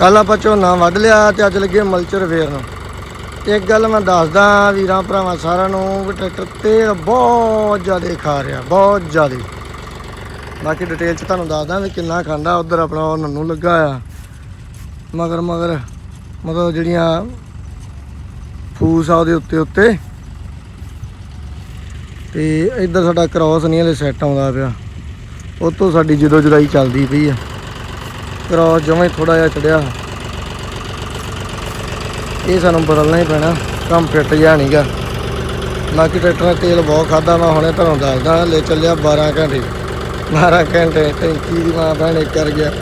ਕੱਲ ਆਪਾਂ ਝੋਨਾ ਵੱਢ ਲਿਆ ਤੇ ਅੱਜ ਲੱਗੇ ਮਲਚਰ ਫੇਰਨ। ਇੱਕ ਗੱਲ ਮੈਂ ਦੱਸਦਾ, ਵੀਰਾਂ ਭਰਾਵਾਂ ਸਾਰਿਆਂ ਨੂੰ, ਵੀ ਟਰੈਕਟਰ ਤੇਲ ਬਹੁਤ ਜ਼ਿਆਦਾ ਖਾ ਰਿਹਾ, ਬਹੁਤ ਜ਼ਿਆਦਾ। ਬਾਕੀ ਡਿਟੇਲ ਚ ਤੁਹਾਨੂੰ ਦੱਸਦਾ ਵੀ ਕਿੰਨਾ ਖਾਂਦਾ, ਉਧਰ ਆਪਣਾ ਉਹ ਨੰਨੂ ਲੱਗਾ ਆ। ਮਗਰ ਮਗਰ ਮਤਲਬ ਜਿਹੜੀਆਂ ਫੂਸ ਆ ਉਹਦੇ ਉੱਤੇ ਉੱਤੇ। ਤੇ ਇੱਧਰ ਸਾਡਾ ਕ੍ਰਾਸ ਨਹੀਂ ਹਲੇ ਸੈੱਟ ਆਉਂਦਾ ਪਿਆ। ਉਹ ਤੋਂ ਸਾਡੀ ਜਦੋਂ ਜੁਦਾਈ ਚੱਲਦੀ ਪਈ ਆ। ਕ੍ਰਾਸ ਜਮਾਂ ਥੋੜਾ ਜਿਹਾ ਚੜਿਆ। ਇਹ ਸਾਨੂੰ ਬਦਲਣਾ ਹੀ ਪੈਣਾ, ਕੰਮ ਫਿੱਟ ਜਾ ਨਹੀਂਗਾ ਬਾਕੀ ਟਰੈਕਟਰ ਨੇ ਤੇਲ ਬਹੁਤ ਖਾਦਾ ਮੈਂ ਹੁਣੇ ਤੁਹਾਨੂੰ ਦੱਸਦਾ ਲੈ ਚੱਲਿਆ 12 ਘੰਟੇ। 12 ਘੰਟੇ ਟੈਂਕੀ ਦੀ ਮਾਂ ਭੈਣੇ ਕਰ ਗਿਆ।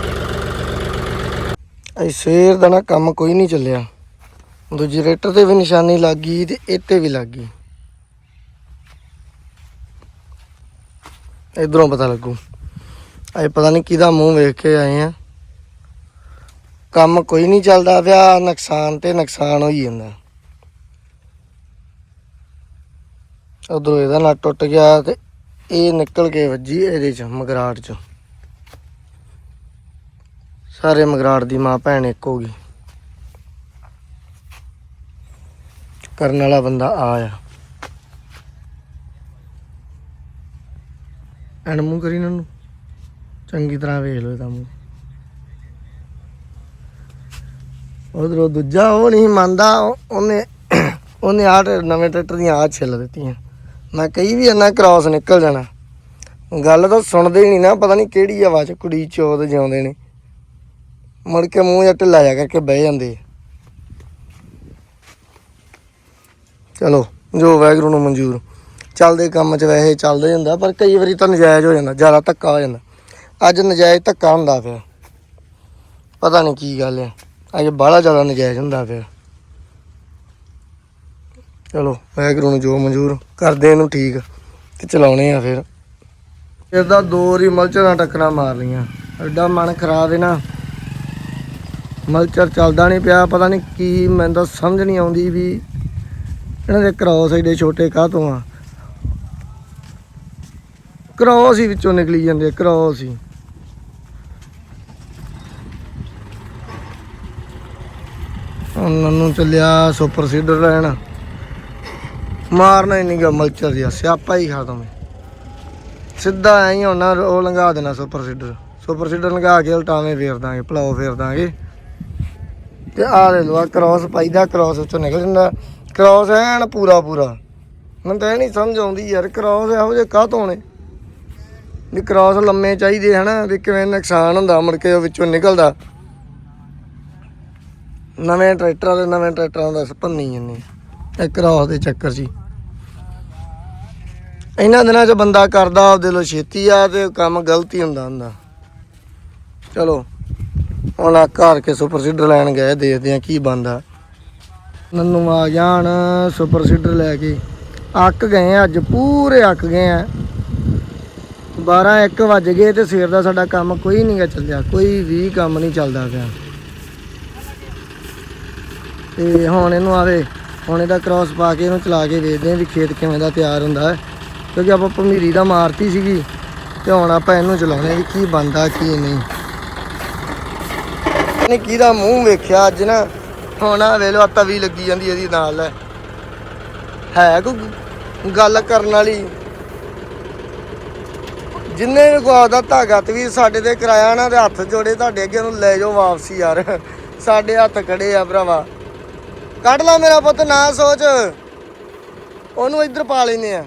ਅਈ ਸਵੇਰ ਦਾ ਨਾ ਕੰਮ ਕੋਈ ਨਹੀਂ ਚੱਲਿਆ। ਦੂਜੀ ਰੇਟਰ ਤੇ ਵੀ ਨਿਸ਼ਾਨੀ ਲੱਗ ਗਈ ਤੇ ਇੱਥੇ ਵੀ ਲੱਗ ਗਈ। ਇਧਰੋਂ ਪਤਾ ਲੱਗੂ। ਅਜੇ ਪਤਾ ਨਹੀਂ ਕਿਹਦਾ ਮੂੰਹ ਵੇਖ ਕੇ ਆਏ ਆ। ਕੰਮ ਕੋਈ ਨਹੀਂ ਚੱਲਦਾ ਪਿਆ, ਨੁਕਸਾਨ ਤੇ ਨੁਕਸਾਨ ਹੋਈ ਜਾਂਦਾ। ਉਧਰੋਂ ਇਹਦਾ ਨਟ ਟੁੱਟ ਗਿਆ ਤੇ ਇਹ ਨਿਕਲ ਕੇ ਵੱਜੀ ਇਹਦੇ ਚ, ਮਗਰਾੜ ਚ। ਸਾਰੇ ਮਗਰਾੜ ਦੀ ਮਾਂ ਭੈਣ ਇੱਕ ਹੋ ਗਈ। ਕਰਨ ਵਾਲਾ ਬੰਦਾ ਆਇਆ ਐਨ ਮੂੰਹ ਕਰੀ ਇਹਨਾਂ ਨੂੰ ਚੰਗੀ ਤਰ੍ਹਾਂ ਵੇਖ ਲਓ ਇਹਦਾ ਮੂੰਹ। ਉਧਰੋਂ ਦੂਜਾ ਉਹ ਨਹੀਂ ਮੰਨਦਾ ਉਹਨੇ ਉਹਨੇ ਆਹ ਟ- ਨਵੇਂ ਟਰੈਕਟਰ ਦੀਆਂ ਆ ਛਿੱਲ ਦਿੱਤੀਆਂ। ਮੈਂ ਕਈ ਵੀ ਇੰਨਾ ਕ੍ਰਾਸ ਨਿਕਲ ਜਾਣਾ। ਗੱਲ ਤਾਂ ਸੁਣਦੇ ਹੀ ਨਹੀਂ ਨਾ, ਪਤਾ ਨਹੀਂ ਕਿਹੜੀ ਆਵਾਜ਼ ਕੁੜੀ ਚੋਦ ਜਿਉਂਦੇ ਨੇ। ਮੁੜ ਕੇ ਮੂੰਹ ਜਾਂ ਢਿੱਲਾ ਜਾ ਕਰਕੇ ਬਹਿ ਜਾਂਦੇ ਚਲੋ, ਜੋ ਵੈਗਰੂ ਨੂੰ ਮਨਜ਼ੂਰ। ਚੱਲਦੇ ਕੰਮ 'ਚ ਵੈਸੇ ਚੱਲਦਾ ਹੀ ਹੁੰਦਾ ਪਰ ਕਈ ਵਾਰੀ ਤਾਂ ਨਜਾਇਜ਼ ਹੋ ਜਾਂਦਾ, ਜ਼ਿਆਦਾ ਧੱਕਾ ਹੋ ਜਾਂਦਾ। ਅੱਜ ਨਜਾਇਜ਼ ਧੱਕਾ ਹੁੰਦਾ ਪਿਆ। ਪਤਾ ਨਹੀਂ ਕੀ ਗੱਲ ਹੈ ਅੱਜ ਬਾਹਲਾ ਜ਼ਿਆਦਾ ਨਜਾਇਜ਼ ਹੁੰਦਾ ਪਿਆ। ਚਲੋ ਵੈਗਰੂ ਨੂੰ ਜੋ ਮਨਜ਼ੂਰ, ਕਰਦੇ ਇਹਨੂੰ ਠੀਕ ਤੇ ਚਲਾਉਣੇ ਆ ਫਿਰ। ਇਹਦਾ ਦੋ ਰੀ ਮਲਚਰਾਂ ਟੱਕਰਾਂ ਮਾਰ ਲੀਆਂ ਐਡਾ ਮਨ ਖਰਾਬ ਹੈ ਨਾ। ਮਲਚਰ ਚੱਲਦਾ ਨਹੀਂ ਪਿਆ, ਪਤਾ ਨਹੀਂ ਕੀ, ਮੈਨੂੰ ਤਾਂ ਸਮਝ ਨਹੀਂ ਆਉਂਦੀ ਵੀ ਇਹਨਾਂ ਦੇ ਕ੍ਰੋਸ ਐਡੇ ਛੋਟੇ ਕਾਹ ਤੋਂ ਆ। ਕ੍ਰੋਸ ਹੀ ਵਿੱਚੋਂ ਨਿਕਲੀ ਜਾਂਦੇ ਕ੍ਰੋਸ ਹੀ। ਉਹਨਾਂ ਨੂੰ ਚੱਲਿਆ ਸੁਪਰ ਸੀਡਰ ਲੈਣ। ਮਾਰਨਾ ਹੀ ਨਹੀਂਗਾ ਮਲਚਰ ਜਿਹਾ, ਸਿਆਪਾ ਹੀ ਖਤਮ। ਸਿੱਧਾ ਐਂ ਹੀ ਹੋਣਾ ਉਹ ਲੰਘਾ ਦੇਣਾ ਸੁਪਰ ਸੀਡਰ। ਸੁਪਰ ਸੀਡਰ ਲੰਘਾ ਕੇ ਉਲਟਾਵੇਂ ਫੇਰ ਦਾਂਗੇ ਪਲਾਓ ਫੇਰ ਦਾਂਗੇ। ਤੇ ਆਹ ਦੇ ਲੋ ਕ੍ਰਾਸ ਪਾਈਦਾ ਕ੍ਰਾਸ ਵਿੱਚੋਂ ਨਿਕਲ ਜਾਂਦਾ। ਕ੍ਰਾਸ ਐਨ ਪੂਰਾ ਪੂਰਾ। ਮੈਨੂੰ ਤਾਂ ਇਹ ਨਹੀਂ ਸਮਝ ਆਉਂਦੀ ਯਾਰ ਕ੍ਰਾਸ ਇਹੋ ਜਿਹੇ ਕਾਹ ਤੋਂ ਨੇ? ਵੀ ਕ੍ਰਾਸ ਲੰਮੇ ਚਾਹੀਦੇ ਹਨਾ, ਵੀ ਕਿਵੇਂ ਨੁਕਸਾਨ ਹੁੰਦਾ ਮੁੜ ਕੇ ਉਹ ਵਿੱਚੋਂ ਨਿਕਲਦਾ। ਨਵੇਂ ਟਰੈਕਟਰਾਂ ਦੇ ਨਵੇਂ ਟਰੈਕਟਰਾਂ ਦਾ ਭੰਨੀ ਜੰਨੇ ਇੱਕ ਕ੍ਰਾਸ ਦੇ ਚੱਕਰ 'ਚ ਇਹਨਾਂ ਦਿਨਾਂ 'ਚ ਬੰਦਾ ਕਰਦਾ ਆਪਦੇ ਲੋ ਛੇਤੀ ਆ ਤੇ ਕੰਮ ਗਲਤੀ ਹੁੰਦਾ ਹੁੰਦਾ। ਚਲੋ, ਹੁਣ ਆ ਘਰ ਕੇ ਸੁਪਰ ਸੀਡਰ ਲੈਣ ਗਏ, ਦੇਖਦੇ ਆ ਕੀ ਬੰਦਾ ਨੰਨੂ ਆ ਜਾਣ, ਸੁਪਰ ਸੀਡਰ ਲੈ ਕੇ। ਅੱਕ ਗਏ ਅੱਜ ਪੂਰੇ ਅੱਕ ਗਏ ਆ। 12 1 ਵੱਜ ਗਏ ਤੇ ਸਵੇਰ ਦਾ ਸਾਡਾ ਕੰਮ ਕੋਈ ਨਹੀਂ ਗਾ ਚੱਲਿਆ, ਕੋਈ ਵੀ ਕੰਮ ਨਹੀਂ ਚੱਲਦਾ ਪਿਆ। ਤੇ ਹੁਣ ਇਹਨੂੰ ਆਵੇ, ਹੁਣ ਇਹਦਾ ਕ੍ਰਾਸ ਪਾ ਕੇ ਇਹਨੂੰ ਚਲਾ ਕੇ ਵੇਖਦੇ ਆ ਵੀ ਖੇਤ ਕਿਵੇਂ ਦਾ ਤਿਆਰ ਹੁੰਦਾ ਹੈ। ਕਿਉਂਕਿ ਆਪਾਂ ਭਮੀਰੀ ਦਾ ਮਾਰਤੀ ਸੀਗੀ ਤੇ ਹੁਣ ਆਪਾਂ ਇਹਨੂੰ ਚਲਾਉਣੇ ਵੀ ਕੀ ਬੰਦਾ ਕੀ ਨਹੀਂ। ਨੇ ਕਿਹਦਾ ਮੂੰਹ ਵੇਖਿਆ ਅੱਜ ਨਾ? ਹੁਣ ਆ ਵੇਲੋ ਆ ਤਵੀ ਲੱਗੀ ਜਾਂਦੀ ਇਹਦੀ ਨਾਲ ਹੈ। ਕੋਈ ਗੱਲ ਕਰਨ ਵਾਲੀ? ਜਿੰਨੇ ਵੀ ਕੋ ਆਦਾ ਧਾਗਾ ਤੇ ਵੀ ਸਾਡੇ ਤੇ ਕਰਾਇਆ ਨਾ ਤੇ ਹੱਥ ਜੋੜੇ ਤੁਹਾਡੇ ਅੱਗੇ ਨੂੰ ਲੈ ਜਾਓ ਵਾਪਸੀ ਯਾਰ। ਸਾਡੇ ਹੱਥ ਖੜੇ ਆ ਭਰਾਵਾ। ਕੱਢ ਲਾ ਮੇਰਾ ਪੁੱਤ, ਨਾ ਸੋਚ। ਉਹਨੂੰ ਇੱਧਰ ਪਾ ਲੈਨੇ ਆ।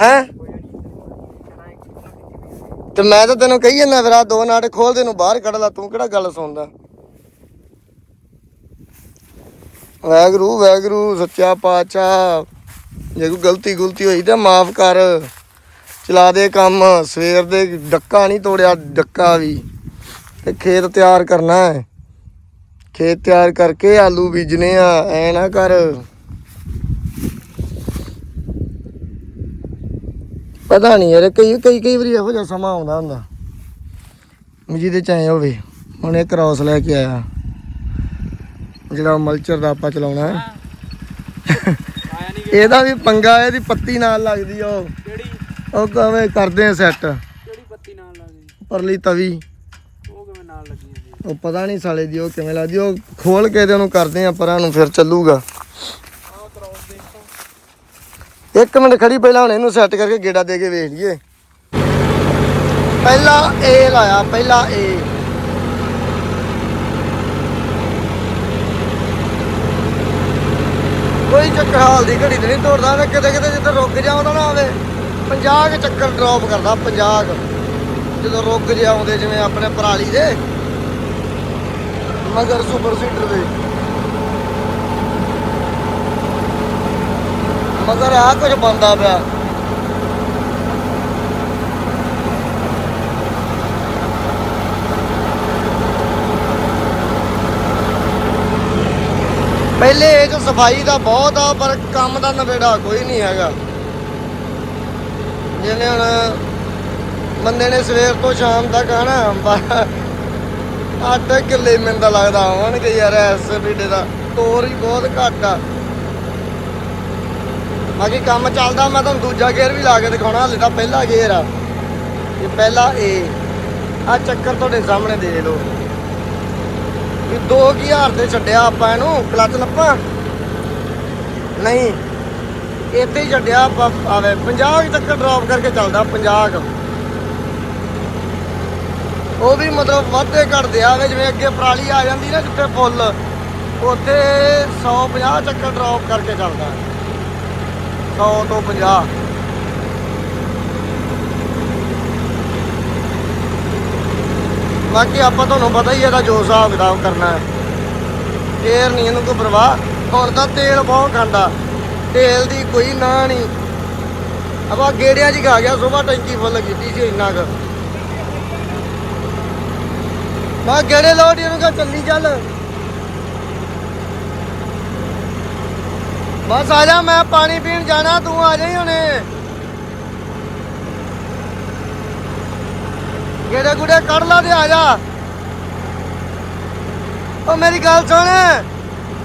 ਹੈ? ਤੇ ਮੈਂ ਤਾਂ ਤੈਨੂੰ ਕਹੀ ਜਾਂਦਾ ਫਿਰ ਦੋ ਨਾਟ ਖੋਲ ਦੇ ਨੂੰ ਬਾਹਰ ਕੱਢ ਲਾ, ਤੂੰ ਕਿਹੜਾ ਗੱਲ ਸੁਣਦਾ? ਵੈਗਰੂ ਵੈਗਰੂ ਸੱਚਾ ਪਾਤਸ਼ਾਹ। ਜੇ ਕੋਈ ਗਲਤੀ ਗੁਲਤੀ ਹੋਈ ਤਾਂ ਮਾਫ ਕਰ। ਚਲਾ ਦੇ ਕੰਮ, ਸਵੇਰ ਦੇ ਡੱਕਾ ਨਹੀਂ ਤੋੜਿਆ, ਡੱਕਾ ਵੀ। ਤੇ ਖੇਤ ਤਿਆਰ ਕਰਨਾ ਹੈ। ਖੇਤ ਤਿਆਰ ਕਰਕੇ ਆਲੂ ਬੀਜਨੇ ਆ ਐ ਨਾ ਕਰ। ਪਤਾ ਨਹੀਂ ਯਾਰ ਕਈ ਕਈ ਕਈ ਵਾਰੀ ਇਹੋ ਜਿਹਾ ਸਮਾਂ ਆਉਂਦਾ ਹੁੰਦਾ। ਜਿਹਦੇ ਚ ਐ ਹੋਵੇ ਹੁਣ ਇਹ ਕ੍ਰਾਸ ਲੈ ਕੇ ਆਇਆ। ਜਿਹੜਾ ਮਲਚਰ ਦਾ ਆਪਾਂ ਚਲਾਉਣਾ ਹੈ। ਇਹਦਾ ਵੀ ਪੰਗਾ ਇਹਦੀ ਪੱਤੀ ਨਾਲ ਲੱਗਦੀ ਉਹ। ਕਿਹੜੀ? ਉਹ ਕਵੇਂ ਕਰਦੇ ਆ ਸੈੱਟ ਕਿਹੜੀ ਪੱਤੀ ਨਾਲ ਲਾ ਦੇ ਪਰਲੀ ਤਵੀ। ਉਹ ਪਤਾ ਨਹੀਂ ਸਾਲੇ ਦੀ, ਉਹ ਕਿਵੇਂ ਲੱਗਦੀ ਉਹ ਖੋਲ ਕੇ ਤੇ ਉਹਨੂੰ ਕਰਦੇ ਆ ਪਰਾਂ ਨੂੰ, ਫਿਰ ਚੱਲੂਗਾ। ਇੱਕ ਮਿੰਟ ਖੜੀ, ਪਹਿਲਾਂ ਹੁਣ ਇਹਨੂੰ ਸੈੱਟ ਕਰਕੇ ਗੇੜਾ ਦੇ ਕੇ ਵੇਖ ਲਈਏ। ਪਹਿਲਾ ਏ ਲਾਇਆ, ਪਹਿਲਾ ਏ ਕੋਈ ਚੱਕਰ ਹਾਲ ਦੀ ਘੜੀ ਤੇ ਨਹੀਂ ਤੋੜਦਾ ਵੇ ਕਿਤੇ ਕਿਤੇ ਜਿੱਥੇ ਰੁਕ ਜਾਉਂਦਾ ਨਾ ਆਵੇ। 50 ਕੁ ਚੱਕਰ ਡ੍ਰੌਪ ਕਰਦਾ 50 ਜਦੋਂ ਰੁਕ ਜੇ ਆਉਂਦੇ, ਜਿਵੇਂ ਆਪਣੇ ਪਰਾਲੀ ਦੇ। ਮਗਰ ਸੁਪਰ ਸੀਟਰ ਦੇ। ਮਗਰ ਆ ਕੁਝ ਬੰਦਾ ਪਿਆ। ਪਹਿਲੇ ਇੱਕ ਸਫ਼ਾਈ ਦਾ ਬਹੁਤ ਆ, ਪਰ ਕੰਮ ਦਾ ਨਵੇੜਾ ਕੋਈ ਨਹੀਂ ਹੈਗਾ। ਜਿਵੇਂ ਹੁਣ ਬੰਦੇ ਨੇ ਸਵੇਰ ਤੋਂ ਸ਼ਾਮ ਤੱਕ ਆਣਾ 8 ਕਿੱਲੇ ਮੈਨੂੰ ਤਾਂ ਲੱਗਦਾ ਆਉਣਗੇ ਯਾਰ, ਇਸ ਵੀਡੇ ਦਾ। ਤੋਰ ਹੀ ਬਹੁਤ ਘੱਟ ਆ। ਬਾਕੀ ਕੰਮ ਚੱਲਦਾ, ਮੈਂ ਤੁਹਾਨੂੰ ਦੂਜਾ ਗੇਅਰ ਵੀ ਲਾ ਕੇ ਦਿਖਾਉਣਾ, ਹਲੇ ਤਾਂ ਪਹਿਲਾ ਗੇਅਰ ਆ। ਇਹ ਪਹਿਲਾ ਏ ਆ ਚੱਕਰ ਤੁਹਾਡੇ ਸਾਹਮਣੇ ਦੇ ਲਓ ਵੀ 2000 ਤੇ ਛੱਡਿਆ ਆਪਾਂ ਇਹਨੂੰ ਕਲਚ ਲੱਪਾ? ਨਹੀਂ। ਇੱਥੇ ਹੀ ਛੱਡਿਆ ਆਪਾਂ ਆਵੇ 50 ਤੱਕ ਡ੍ਰੌਪ ਕਰਕੇ ਚੱਲਦਾ 50 ਉਹ ਵੀ ਮਤਲਬ ਵੱਧਦੇ ਘਟਦੇ ਆਵੇ ਜਿਵੇਂ ਅੱਗੇ ਪਰਾਲੀ ਆ ਜਾਂਦੀ ਨਾ ਜਿੱਥੇ ਫੁੱਲ, ਉੱਥੇ 150 ਚੱਕਰ ਡ੍ਰੌਪ ਕਰਕੇ ਚੱਲਦਾ। 100 ਤੋਂ 50 ਬਾਕੀ ਆਪਾਂ ਤੁਹਾਨੂੰ ਪਤਾ ਹੀ ਇਹਦਾ ਜੋ ਹਿਸਾਬ ਕਿਤਾਬ ਕਰਨਾ ਹੈ। ਫੇਰ ਨਹੀਂ ਇਹਨੂੰ ਕੋਈ ਪਰਵਾਹ। ਹੁਣ ਤਾਂ ਤੇਲ ਬਹੁਤ ਖਾਂਦਾ। ਤੇਲ ਦੀ ਕੋਈ ਨਾ ਨਹੀਂ ਆਪਾਂ ਗੇੜਿਆਂ 'ਚ ਆ ਗਿਆ ਸਵੇਰ ਟੈਂਕੀ ਫੁੱਲ ਕੀਤੀ ਸੀ ਇੰਨਾ ਕੁ। ਮੈਂ ਗੇੜੇ ਲੋਟ ਇਹਨੂੰ ਕਹ ਚੱਲੀ ਚੱਲ। ਬਸ ਆ ਜਾ, ਮੈਂ ਪਾਣੀ ਪੀਣ ਜਾਣਾ, ਤੂੰ ਆ ਜਾਈ ਹੁਣੇ। ਗੇੜੇ ਗੁੜੇ ਕੱਢ ਲਾ ਤੇ ਆ ਜਾ। ਉਹ ਮੇਰੀ ਗੱਲ ਸੁਣ।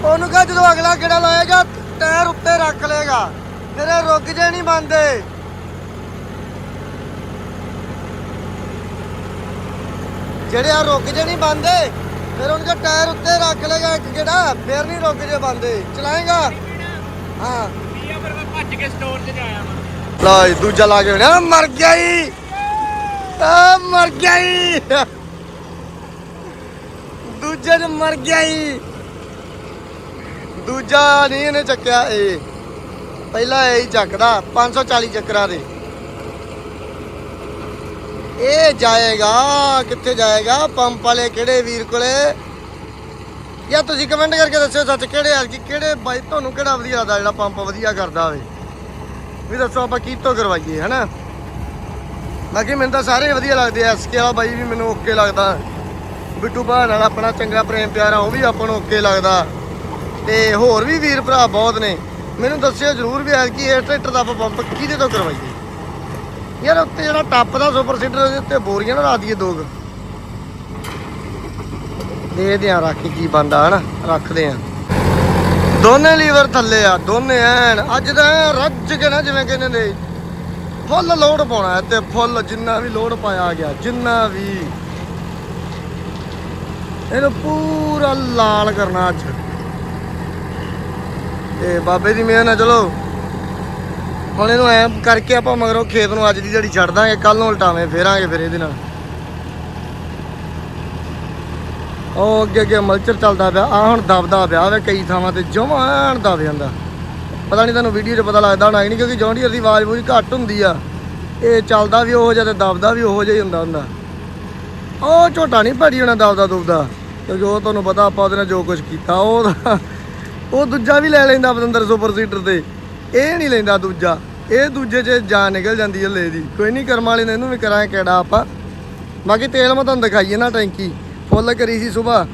ਉਹਨੂੰ ਕਹ ਜਦੋਂ ਅਗਲਾ ਗੇੜਾ ਲਾਏਗਾ, ਟਾਇਰ ਉੱਤੇ ਰੱਖ ਲੇਗਾ ਤੇਰੇ ਰੁਕ ਜੇ ਨਹੀਂ ਬੰਦੇ ਜਿਹੜੇ ਆ ਰੁਕ ਜੇ ਨਹੀਂ ਬੰਦੇ, ਫਿਰ ਉਹਨਾਂ ਦਾ ਟਾਇਰ ਉੱਤੇ ਰੱਖ ਲੇਗਾ ਇੱਕ ਗੇੜਾ ਫਿਰ ਨਹੀਂ ਰੁਕ ਜੇ ਬੰਦੇ। ਚਲਾਏਗਾ? ਹਾਂ। ਭੱਜ ਕੇ ਸਟੋਰ 'ਚ ਜਾਇਆ ਲਾ ਦੂਜਾ ਲਾ ਕੇ ਆ ਮਰ ਗਿਆ ਈ ਆ ਮਰ ਗਿਆ ਈ ਦੂਜੇ ਨੇ ਮਰ ਗਿਆ ਈ ਦੂਜਾ ਨਹੀਂ ਇਹਨੇ ਚੱਕਿਆ, ਇਹ। ਪਹਿਲਾ ਇਹ ਹੀ ਚੱਕਦਾ 540 ਚੱਕਰਾਂ ਦੇ। ਇਹ ਜਾਏਗਾ, ਕਿੱਥੇ ਜਾਏਗਾ? ਪੰਪ ਵਾਲੇ ਕਿਹੜੇ ਵੀਰ ਕੋਲੇ? ਜਾਂ ਤੁਸੀਂ ਕਮੈਂਟ ਕਰਕੇ ਦੱਸਿਓ ਸੱਚ ਕਿਹੜੇ ਆ ਕਿਹੜੇ ਬਾਈ, ਤੁਹਾਨੂੰ ਕਿਹੜਾ ਵਧੀਆ ਲੱਗਦਾ ਜਿਹੜਾ ਪੰਪ ਵਧੀਆ ਕਰਦਾ ਹੋਵੇ? ਵੀ ਦੱਸੋ ਆਪਾਂ ਕੀ ਤੋਂ ਕਰਵਾਈਏ, ਹਨਾ? ਬਾਕੀ ਮੈਨੂੰ ਤਾਂ ਸਾਰੇ ਵਧੀਆ ਲੱਗਦੇ ਐ ਐਸਕੇ ਵਾਲਾ ਬਾਈ ਵੀ ਮੈਨੂੰ ਓਕੇ ਲੱਗਦਾ। ਬਿੱਟੂ ਭਾਅ ਨਾਲ ਆਪਣਾ ਚੰਗਾ ਪ੍ਰੇਮ ਪਿਆਰ ਆ, ਉਹ ਵੀ ਆਪਾਂ ਨੂੰ ਓਕੇ ਲੱਗਦਾ। ਤੇ ਹੋਰ ਵੀ ਵੀਰ ਭਰਾ ਬਹੁਤ ਨੇ। ਮੈਨੂੰ ਦੱਸਿਓ ਜਰੂਰ ਵੀ ਐ ਕਿ ਇਹ ਟਰੈਕਟਰ ਦਾ ਆਪਾਂ ਪੰਪ ਕਿਹਦੇ ਤੋਂ ਕਰਵਾਈਏ? ਯਾਰ ਉੱਤੇ ਜਿਹੜਾ ਟੱਪ ਦਾ ਸੁਪਰ ਸੀਡਰ ਉਹਦੇ ਉੱਤੇ ਬੋਰੀਆਂ ਨਾ ਲਾ ਦਈਏ ਦੋ ਦੇਖਦੇ ਆ ਰੱਖ ਕੀ ਬੰਦਾ ਹਨਾ? ਰੱਖਦੇ ਆ ਦੋਨੇ ਲੀਵਰ ਥੱਲੇ ਆ, ਦੋਨੇ ਐਨ। ਅੱਜ ਤਾਂ ਰੱਜ ਕੇ ਨਾ ਜਿਵੇਂ ਕਹਿੰਦੇ ਨੇ, ਫੁੱਲ ਲੋਡ ਪਾਉਣਾ ਤੇ ਫੁੱਲ ਜਿੰਨਾ ਵੀ ਲੋਡ ਪਾਇਆ ਗਿਆ, ਜਿੰਨਾ ਵੀ। ਇਹਨੂੰ ਪੂਰਾ ਲਾਲ ਕਰਨਾ ਅੱਜ। ਤੇ ਬਾਬੇ ਦੀ ਮਿਹਰ ਨਾਲ ਚਲੋ। ਹੁਣ ਇਹਨੂੰ ਐ ਕਰਕੇ ਆਪਾਂ ਮਗਰੋਂ ਖੇਤ ਨੂੰ ਅੱਜ ਦੀ ਜਿਹੜੀ ਛੱਡ ਦਾਂਗੇ ਕੱਲ ਨੂੰ ਉਲਟਾਵੇਂ ਫੇਰਾਂਗੇ ਫਿਰ ਇਹਦੇ ਨਾਲ। ਉਹ ਅੱਗੇ ਅੱਗੇ ਮਲਚਰ ਚੱਲਦਾ ਪਿਆ ਆ ਹੁਣ ਦਬਦਾ ਪਿਆ ਵੇ ਕਈ ਥਾਵਾਂ ਤੇ ਜਵਾਨ ਐਨ ਦਬ ਜਾਂਦਾ ਪਤਾ ਨਹੀਂ ਤੁਹਾਨੂੰ ਵੀਡੀਓ 'ਚ ਪਤਾ ਲੱਗਦਾ ਹੋਣਾ ਨਹੀਂ, ਕਿਉਂਕਿ ਜੌਂਡੀਅਰ ਦੀ ਆਵਾਜ਼ ਬਹੁਤ ਘੱਟ ਹੁੰਦੀ ਆ। ਇਹ ਚੱਲਦਾ ਵੀ ਉਹੋ ਜਿਹਾ ਤੇ ਦਬਦਾ ਵੀ ਉਹੋ ਜਿਹਾ ਹੀ ਹੁੰਦਾ ਹੁੰਦਾ। ਉਹ ਝੋਟਾ ਨਹੀਂ ਭੜੀ ਹੋਣਾ ਦਬਦਾ ਦੁਬਦਾ। ਤੇ ਜੋ ਤੁਹਾਨੂੰ ਪਤਾ ਆਪਾਂ ਉਹਦੇ ਨਾਲ ਜੋ ਕੁਝ ਕੀਤਾ, ਉਹ ਉਹ ਦੂਜਾ ਵੀ ਲੈ ਲੈਂਦਾ ਪਤੰਦਰ ਸੁਪਰ ਸੀਟਰ ਤੇ। ਇਹ ਨਹੀਂ ਲੈਂਦਾ ਦੂਜਾ। ਇਹ ਦੂਜੇ 'ਚ ਜਾਨ ਨਿਕਲ ਜਾਂਦੀ ਹੈ ਲੈ ਦੀ। ਕੋਈ ਨਹੀਂ, ਕਰਮ ਵਾਲੇ ਨੇ ਇਹਨੂੰ ਵੀ ਕਰਾਂ ਕਿਹੜਾ ਆਪਾਂ। ਬਾਕੀ ਤੇਲ ਮੈਂ ਤੁਹਾਨੂੰ ਦਿਖਾਈਏ ਨਾ ਟੈਂਕੀ। ਫੁੱਲ ਕਰੀ ਸੀ ਸਵੇਰ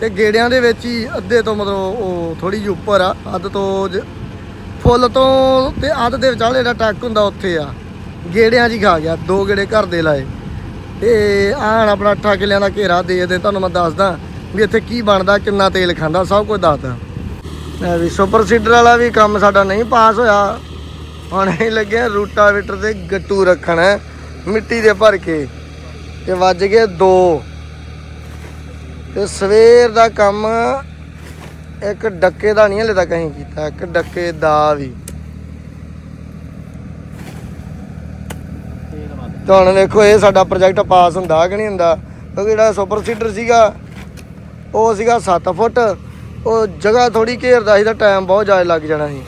ਤੇ ਗੇੜਿਆਂ ਦੇ ਵਿੱਚ ਹੀ ਅੱਧੇ ਤੋਂ ਮਤਲਬ ਉਹ ਥੋੜੀ ਜਿਹੀ ਉੱਪਰ ਆ, ਅੱਧ ਤੋਂ ਜ- ਫੁੱਲ ਤੋਂ ਤੇ ਅੱਧ ਦੇ ਵਿਚਾਲੇ ਜਿਹੜਾ ਟੱਕ ਹੁੰਦਾ ਉੱਥੇ ਆ, ਗੇੜਿਆਂ 'ਚ ਹੀ ਖਾ ਗਿਆ, ਦੋ ਗੇੜੇ ਘਰ ਦੇ ਲਾਏ। ਤੇ ਆਣ ਆਪਣਾ 8 ਕਿੱਲਿਆਂ ਦਾ ਘੇਰਾ ਦੇ ਦੇ, ਤੁਹਾਨੂੰ ਮੈਂ ਦੱਸਦਾ ਵੀ ਇੱਥੇ ਕੀ ਬਣਦਾ, ਕਿੰਨਾ ਤੇਲ ਖਾਂਦਾ, ਸਭ ਕੁਝ ਦੱਸਦਾ। ਵੀ ਸੁਪਰ ਸੀਡਰ ਵਾਲਾ ਵੀ ਕੰਮ ਸਾਡਾ ਨਹੀਂ ਪਾਸ ਹੋਇਆ। ਹੁਣ ਇਹ ਲੱਗਿਆ ਰੂਟਾਵੇਟਰ ਤੇ ਗੱਟੂ ਰੱਖਣਾ। ਮਿੱਟੀ ਦੇ ਭਰ ਕੇ। ਤੇ ਵੱਜ ਗਏ 2 ਤੇ ਸਵੇਰ ਦਾ ਕੰਮ ਇੱਕ ਡੱਕੇ ਦਾ ਨਹੀਂ ਹਲੇ ਤੱਕ ਅਸੀਂ ਕੀਤਾ, ਇੱਕ ਡੱਕੇ ਦਾ ਵੀ। ਤੇ ਹੁਣ ਵੇਖੋ ਇਹ ਸਾਡਾ ਪ੍ਰੋਜੈਕਟ ਪਾਸ ਹੁੰਦਾ ਕਿ ਨਹੀਂ ਹੁੰਦਾ? ਕਿਉਂਕਿ ਜਿਹੜਾ ਸੁਪਰ ਸੀਡਰ ਸੀਗਾ, ਉਹ ਸੀਗਾ 7 ਫੁੱਟ। ਉਹ ਜਗ੍ਹਾ ਥੋੜੀ ਘੇਰਦਾ ਸੀ ਤਾਂ ਟਾਈਮ ਬਹੁਤ ਜ਼ਿਆਦਾ ਲੱਗ ਜਾਣਾ ਸੀ।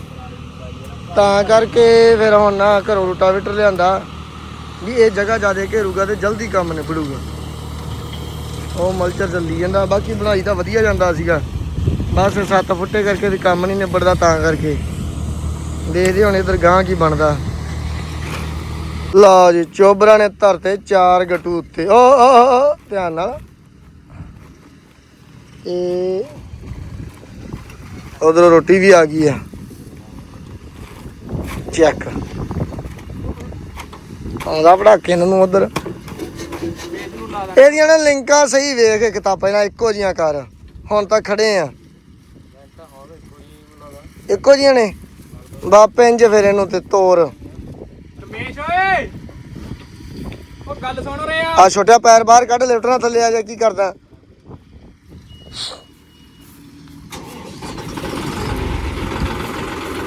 ਤਾਂ ਕਰਕੇ ਫਿਰ ਹੁਣ ਨਾ ਘਰੋਂ ਰੋਟਾਵੇਟਰ ਲਿਆਂਦਾ ਵੀ ਇਹ ਜਗ੍ਹਾ ਜ਼ਿਆਦਾ ਘੇਰੂਗਾ ਤੇ ਜਲਦੀ ਕੰਮ ਨਿਬੜੂਗਾ। ਉਹ ਮਲਚਰ ਚੱਲੀ ਜਾਂਦਾ, ਬਾਕੀ ਬਣਾਈ ਤਾਂ ਵਧੀਆ ਜਾਂਦਾ ਸੀਗਾ। ਬਸ 7 ਫੁੱਟੇ ਕਰਕੇ ਤੇ ਕੰਮ ਨਹੀਂ ਨਿਬੜਦਾ ਤਾਂ ਕਰਕੇ। ਦੇਖਦੇ ਹੁਣ ਇਧਰ ਗਾਂ ਕੀ ਬਣਦਾ। ਲਾ ਜੀ, ਚੋਬਰਾ ਨੇ ਧਰਤੇ ਚਾਰ ਗਟੂ ਉੱਤੇ। ਓ, ਧਿਆਨ ਨਾਲ। ਇਹ ਉਧਰੋਂ ਰੋਟੀ ਵੀ ਆ ਗਈ ਆ। ਚੈੱਕ ਆਉਂਦਾ ਪੜਾਕੇ ਨੂੰ ਉਧਰ। ਇਹਦੀਆਂ ਨਾ ਲਿੰਕਾਂ ਸਹੀ ਵੇਖ ਕਿਤਾਬਾਂ ਨਾਲ ਇੱਕੋ ਜੀਆਂ ਕਰ। ਹੁਣ ਤਾਂ ਖੜੇ ਆ। ਇੱਕੋ ਜੀਆਂ ਨੇ। ਬਾਪੇ ਇੰਜ ਫਿਰ ਇਹਨੂੰ ਤੇ ਤੋਰ। ਰਮੇਸ਼ ਓਏ! ਉਹ ਗੱਲ ਸੁਣ ਰਿਹਾ। ਆ ਛੋਟਿਆ ਪੈਰ ਬਾਹਰ ਕੱਢ ਲਿਫਟ ਨਾਲ ਥੱਲੇ ਆ ਜਾ ਕੀ ਕਰਦਾ?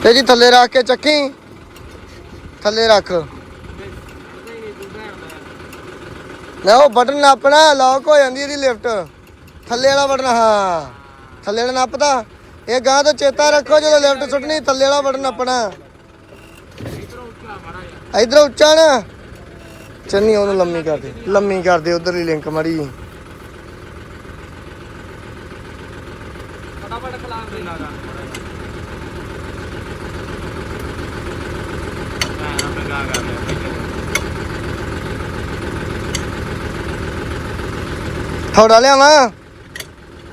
ਤੇ ਜੀ ਥੱਲੇ ਰੱਖ ਕੇ ਚੱਕੀ। ਥੱਲੇ ਰੱਖ। ਨਾ ਉਹ ਬਟਨ ਆਪਣਾ ਲੌਕ ਹੋ ਜਾਂਦੀ ਇਹਦੀ ਲਿਫਟ ਥੱਲੇ ਵਾਲਾ ਬਟਨ, ਹਾਂ। ਥੱਲੇ ਵਾਲਾ ਨੱਪਦਾ ਇਹ ਗਾਂ ਤੋਂ ਚੇਤਾ ਰੱਖੋ ਜਦੋਂ ਲਿਫਟ ਸੁੱਟਣੀ, ਥੱਲੇ ਵਾਲਾ ਬਟਨ ਆਪਣਾ। ਇਧਰ ਉੱਚਾ ਨਾ। ਚੰਨੀ ਉਹਨੂੰ ਲੰਮੀ ਕਰ ਦੇ, ਲੰਮੀ ਕਰ ਦੇ, ਉਧਰਲੀ ਲਿੰਕ ਮੜੀ ਫਟਾਫਟ ਖਲਾਰ ਦੇ ਲਾਗਾ ਥੋੜਾ ਲਿਆਵਾਂ?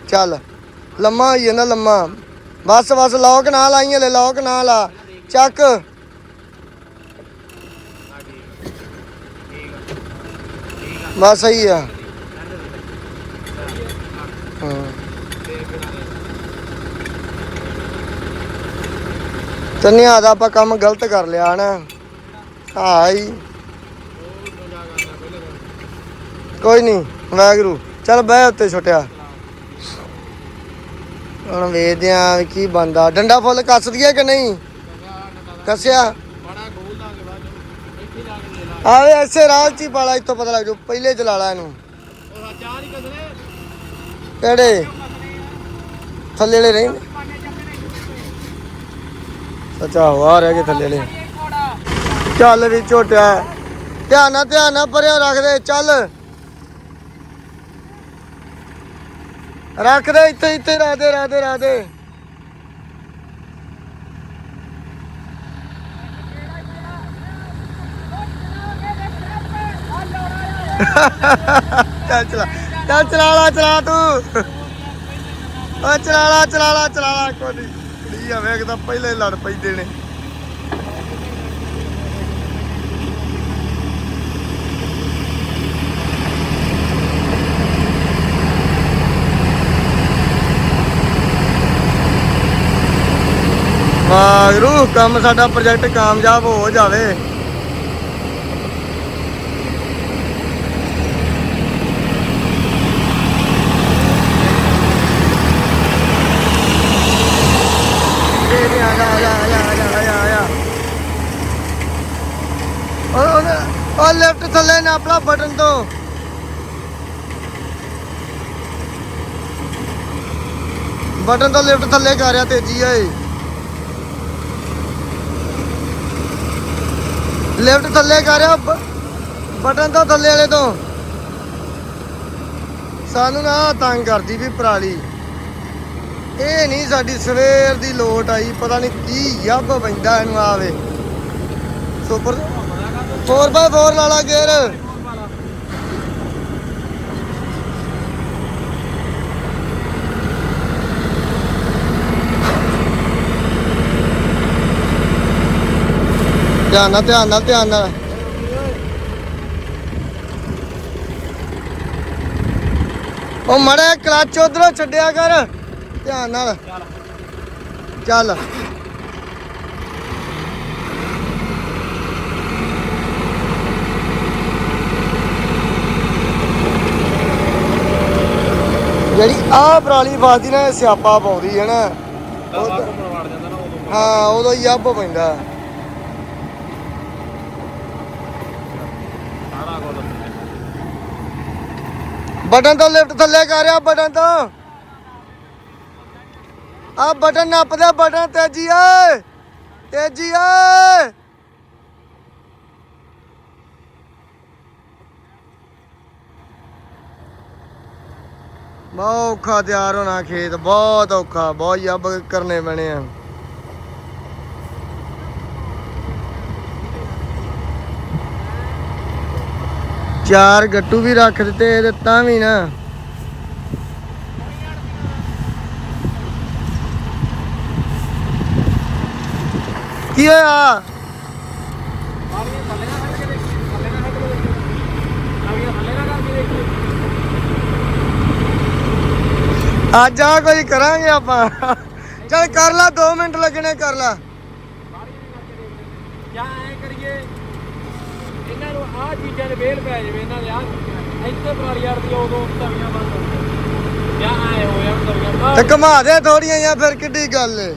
ਚੱਲ, ਲੰਮਾ ਹੋਈ ਜਾਂਦਾ ਲੰਮਾ। ਬਸ ਬਸ ਲੌਕ ਨਾ ਆਈਆਂ ਲੈ ਲੌਕ ਨਾ ਲਾ ਚੱਕ। ਬਸ ਸਹੀ ਆ। ਹਾਂ। ਦਾ ਆਪਾਂ ਕੰਮ ਗਲਤ ਕਰ ਲਿਆ ਨਾ ਹਾਈ ਕੋਈ ਨਹੀਂ ਵਾਹਿਗੁਰੂ। ਚੱਲ ਬਹਿ ਉੱਤੇ ਛੋਟਿਆ। ਹੁਣ ਵੇਖਦੇ ਆ ਕੀ ਬੰਦਾ ਡੰਡਾ ਫੁੱਲ ਕੱਸ ਦਈਏ ਕਿ ਨਹੀਂ? ਕੱਸਿਆ? ਆਵੇ ਐਸੇ ਰਾਹ ਚ ਪਾਲਾ, ਇੱਥੋਂ ਪਤਾ ਲੱਗ ਜੂ, ਪਹਿਲੇ ਚਲਾ ਲਾ ਇਹਨੂੰ। ਕਿਹੜੇ? ਥੱਲੇ ਵਾਲੇ ਨਹੀਂ ਅੱਛਾ ਆ ਰਹਿ ਗਏ ਥੱਲੇ ਵਾਲੇ। ਚੱਲ ਵੀ ਝੋਟਿਆ। ਧਿਆਨ ਨਾਲ ਧਿਆਨ ਨਾਲ ਪਰਿਆ ਰੱਖ ਦੇ, ਚੱਲ। ਰੱਖ ਦੇ ਇੱਥੇ ਇੱਥੇ ਰੱਖ ਦੇ ਰੱਖ ਚੱਲ ਚਲਾ ਚੱਲ ਚਲਾ ਲਾ, ਚਲਾ ਤੂੰ। ਓ ਚਲਾ ਲਾ ਚਲਾ ਲਾ ਚਲਾ ਲਾ। ਕੋਈ ਕੁੜੀ ਆ, ਵੇਖ ਪਹਿਲੇ ਲੜ ਪੈਂਦੇ ਨੇ। ਵਾਹਿਗੁਰੂ, ਕੰਮ ਸਾਡਾ ਪ੍ਰੋਜੈਕਟ ਕਾਮਯਾਬ ਹੋ ਜਾਵੇ। ਉਹ ਉਹ ਲੈਫਟ ਥੱਲੇ ਨਾ ਆਪਣਾ ਬਟਨ ਤੋਂ। ਬਟਨ ਤੋਂ ਲਿਫਟ ਥੱਲੇ ਕਰ ਰਿਹਾ ਤੇਜੀ ਓਏ ਲਿਫਟ ਥੱਲੇ ਕਰ ਰਿਹਾ ਬਟਨ ਤੋਂ ਥੱਲੇ ਵਾਲੇ ਤੋਂ। ਸਾਨੂੰ ਨਾ ਤੰਗ ਕਰਦੀ ਵੀ ਪਰਾਲੀ। ਇਹ ਨਹੀਂ ਸਾਡੀ ਸਵੇਰ ਦੀ ਲੋਟ ਆਈ, ਪਤਾ ਨਹੀਂ ਕੀ ਯੱਬ ਪੈਂਦਾ ਇਹਨੂੰ ਆਵੇ। ਸੁਪਰ 4x4 ਵਾਲਾ ਗੇਅਰ। ਧਿਆਨ ਨਾਲ ਧਿਆਨ ਨਾਲ ਧਿਆਨ ਨਾਲ। ਉਹ ਮੜਾ ਕਲੱਚ ਉਧਰੋਂ ਛੱਡਿਆ ਕਰ। ਧਿਆਨ ਨਾਲ। ਚੱਲ। ਜਿਹੜੀ ਆਹ ਪਰਾਲੀ ਫਸਦੀ ਨਾ ਸਿਆਪਾ ਪਾਉਂਦੀ ਹੈ ਨਾ। ਹਾਂ ਉਦੋਂ ਹੀ ਪੈਂਦਾ ਸਾਰਾ ਕੁਝ ਬਟਨ ਤੋਂ ਲਿਫਟ ਥੱਲੇ ਕਰ ਆ, ਬਟਨ ਤੋਂ। ਆ ਬਟਨ ਨੱਪਦਾ, ਬਟਨ ਤੇਜੀ, ਓਏ। ਤੇਜੀ, ਓਏ। ਬਹੁਤ ਔਖਾ ਤਿਆਰ ਹੋਣਾ ਖੇਤ, ਬਹੁਤ ਔਖਾ, ਬਹੁਤ ਯੱਬ ਕਰਨੇ ਪੈਣੇ ਆ। ਚਾਰ ਗੱਟੂ ਵੀ ਰੱਖ ਦਿੱਤੇ ਤੇ ਤਾਂ ਵੀ ਨਾ। ਕੀ ਹੋਇਆ? ਅੱਜ ਆ ਕੋਈ ਕਰਾਂਗੇ ਆਪਾਂ। ਚਲ ਕਰ ਲੈ 2 ਮਿੰਟ ਲੱਗਣੇ, ਕਰ ਲਾ। ਜਾਂ ਐ ਕਰੀਏ ਇਹਨਾਂ ਨੂੰ ਆਹ ਚੀਜ਼ਾਂ ਦੇ ਵੇਲ ਪੈ ਜਾਵੇ ਇਹਨਾਂ ਦੇ ਆਹ ਇੱਥੇ ਪਰਾਲੀ ਯਾਰ ਦੀ ਉਦੋਂ ਤਵੀਆਂ ਬੰਦ ਹੋ। ਜਾਂ ਐ ਹੋ ਜਾਣ ਤਵੀਆਂ ਤੇ ਘੁਮਾ ਦੇ ਥੋੜੀਆਂ ਜਾਂ ਫਿਰ ਕਿੱਡੀ ਗੱਲ ਏ।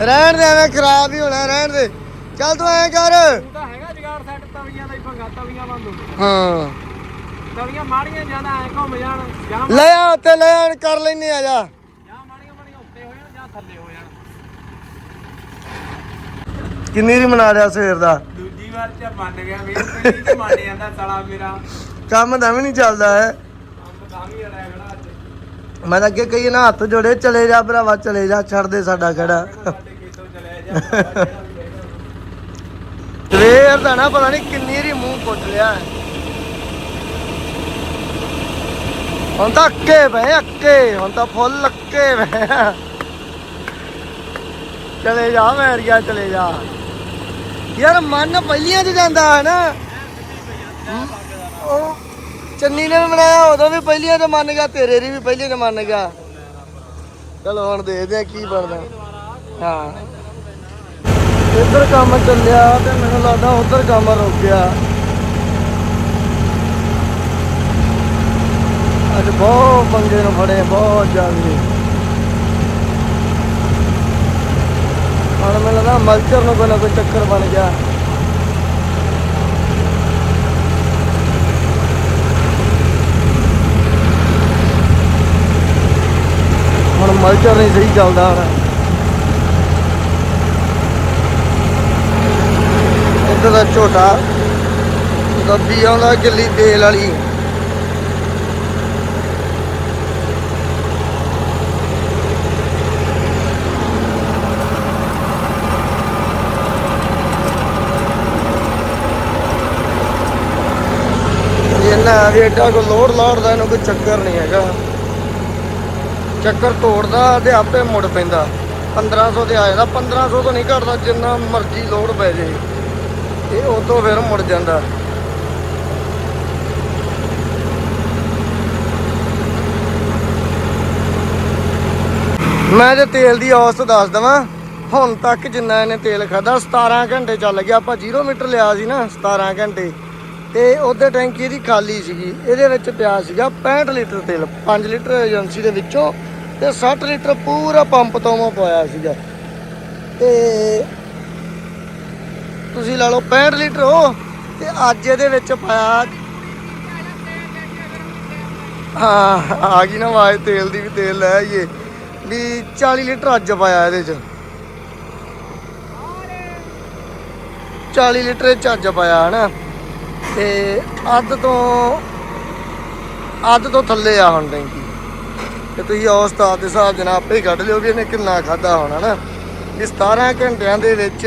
ਰਹਿਣ ਦੇ ਐਵੇਂ ਖਰਾਬ ਹੀ ਹੋਣਾ ਰਹਿਣ ਦੇ। ਚੱਲ ਤੂੰ ਐਂ ਕਰ। ਤੂੰ ਤਾਂ ਹੈਗਾ ਜਗਾੜ ਸੈੱਟ ਤਵੀਆਂ ਦਾ ਹੀ ਪੰਗਾ ਤਵੀਆਂ ਬੰਦ ਹੋ ਤਵੀਆਂ ਮਾੜੀਆਂ ਜ਼ਿਆਦਾ ਐ ਘੁੰਮ ਜਾਣ ਜਾਂ ਲੈ ਆ ਉੱਤੇ ਲੈ ਆਣ ਕਰ ਲੈਨੇ ਆ ਜਾ ਜਾਂ ਮਾੜੀਆਂ ਮਾੜੀਆਂ ਉੱਤੇ ਹੋ ਜਾਣ ਜਾਂ ਥੱਲੇ ਹੋ ਜਾਣ ਕਿੰਨੀ ਦੀ ਮਨਾ ਲਿਆ ਸਵੇਰ ਦਾ ਦੂਜੀ ਵਾਰ ਚ ਮੰਨ ਗਿਆ ਨਹੀਂ ਮੰਨ ਜਾਂਦਾ ਸਾਲਾ ਮੇਰਾ ਕੰਮ ਤਾਂ ਵੀ ਨਹੀਂ ਚੱਲਦਾ ਹੈ ਅੰਬ ਤਾਂ ਵੀ ਅੜਿਆ ਖੜਾ ਅੱਜ ਮੈਂ ਤਾਂ ਅੱਗੇ ਕਹੀ ਨਾ ਹੱਥ ਜੋੜੇ ਚਲੇ ਜਾ ਭਰਾਵਾ ਚਲੇ ਜਾ ਛੱਡ ਦੇ ਸਾਡਾ ਖੜਾ ਵੀ। ਸਵੇਰ ਦਾ ਨਾ ਪਤਾ ਨਹੀਂ ਕਿੰਨੀ ਰੀ ਮੂੰਹ ਪੁੱਟ ਲਿਆ। ਹੁਣ ਤਾਂ ਅੱਕੇ ਪਏ ਅੱਕੇ ਹੁਣ ਤਾਂ ਫੁੱਲ ਅੱਕੇ ਪਏ। ਚਲੇ ਜਾ ਮੈਰੀਆ ਚਲੇ ਜਾ ਯਾਰ ਮਨ ਪਹਿਲੀਆਂ ਚ ਜਾਂਦਾ ਹੈ ਨਾ। ਉਹ ਚੰਨੀ ਨੇ ਵੀ ਬਣਾਇਆ, ਉਦੋਂ ਵੀ ਪਹਿਲੀਆਂ ਤੇ ਮੰਨ ਗਿਆ, ਤੇਰੇ ਦੀ ਵੀ ਪਹਿਲੀ ਤੇ ਮੰਨ ਗਿਆ। ਚਲੋ ਹੁਣ ਦੇਖਦੇ ਆ ਕੀ ਬਣਦਾ। ਹਾਂ। ਇੱਧਰ ਕੰਮ ਚੱਲਿਆ ਤੇ ਮੈਨੂੰ ਲੱਗਦਾ ਉੱਧਰ ਕੰਮ ਰੁਕ ਗਿਆ। ਅੱਜ ਬਹੁਤ ਪੰਗੇ ਨੂੰ ਫੜੇ, ਬਹੁਤ ਜ਼ਿਆਦੇ। ਹੁਣ ਮੈਨੂੰ ਲੱਗਦਾ ਮਲਚਰ ਨੂੰ ਕੋਈ ਨਾ ਕੋਈ ਚੱਕਰ ਬਣ ਗਿਆ। ਹੁਣ ਮਲਚਰ ਨਹੀਂ ਸਹੀ ਚੱਲਦਾ ਹੁਣ। ਇੱਧਰ ਦਾ ਝੋਟਾ ਦੱਬੀ ਆਉਂਦਾ, ਗਿੱਲੀ ਤੇਲ ਵਾਲੀ। ਇਹਨਾਂ ਵੀ ਏਡਾ ਕੋ ਲੋਡ ਲਾੜ ਦਾ ਇਹਨੂੰ ਕੋਈ ਚੱਕਰ ਨਹੀਂ ਹੈਗਾ। ਚੱਕਰ ਤੋੜਦਾ ਤੇ ਆਪੇ ਮੁੜ ਪੈਂਦਾ। 1500 ਤੇ ਆ ਜਾਂਦਾ 1500 ਤੋਂ ਨਹੀਂ ਘਟਦਾ, ਜਿੰਨਾ ਮਰਜ਼ੀ ਲੋਡ ਪੈ ਜੇ। ਇਹ ਉਦੋਂ ਫਿਰ ਮੁੜ ਜਾਂਦਾ। ਮੈਂ ਤੇ ਤੇਲ ਦੀ ਔਸਤ ਦੱਸ ਦਵਾਂ, ਹੁਣ ਤੱਕ ਜਿੰਨਾ ਇਹਨੇ ਤੇਲ ਖਾਦਾ 17 ਘੰਟੇ ਚੱਲ ਗਿਆ ਆਪਾਂ 0 ਮੀਟਰ ਲਿਆ ਸੀ ਨਾ 17 ਘੰਟੇ। ਤੇ ਉਹਦੇ ਟੈਂਕੀ ਦੀ ਖਾਲੀ ਸੀਗੀ। ਇਹਦੇ ਵਿੱਚ ਪਿਆ ਸੀਗਾ 65 ਲੀਟਰ ਤੇਲ 5 ਲੀਟਰ ਏਜੰਸੀ ਦੇ ਵਿੱਚੋਂ ਤੇ 60 ਲੀਟਰ ਪੂਰਾ ਪੰਪ ਤੋਂ ਮੈਂ ਪਾਇਆ ਸੀਗਾ। ਤੇ ਤੁਸੀਂ ਲਾ ਲਓ 65 ਲੀਟਰ ਉਹ, ਤੇ ਅੱਜ ਇਹਦੇ ਵਿੱਚ ਪਾਇਆ। ਹਾਂ, ਆ ਗਈ ਨਾ ਆਵਾਜ਼ ਤੇਲ ਦੀ ਵੀ ਤੇਲ ਲੈ ਆਈਏ। ਵੀ 40 ਲੀਟਰ ਅੱਜ ਪਾਇਆ ਇਹਦੇ ਚ। 40 ਲੀਟਰ ਇਹ 'ਚ ਅੱਜ ਪਾਇਆ ਹਨਾ। ਤੇ ਅੱਧ ਤੋਂ ਅੱਧ ਤੋਂ ਥੱਲੇ ਆ ਹੁਣ ਟੈਂਕੀ। ਤੇ ਤੁਸੀਂ ਔਸਤਾਦ ਦੇ ਹਿਸਾਬ ਜਨਾਬ ਆਪੇ ਕੱਢ ਲਿਓ ਵੀ ਇਹਨੇ ਕਿੰਨਾ ਖਾਦਾ ਹੋਣਾ ਨਾ। ਵੀ 17 ਘੰਟਿਆਂ ਦੇ ਵਿੱਚ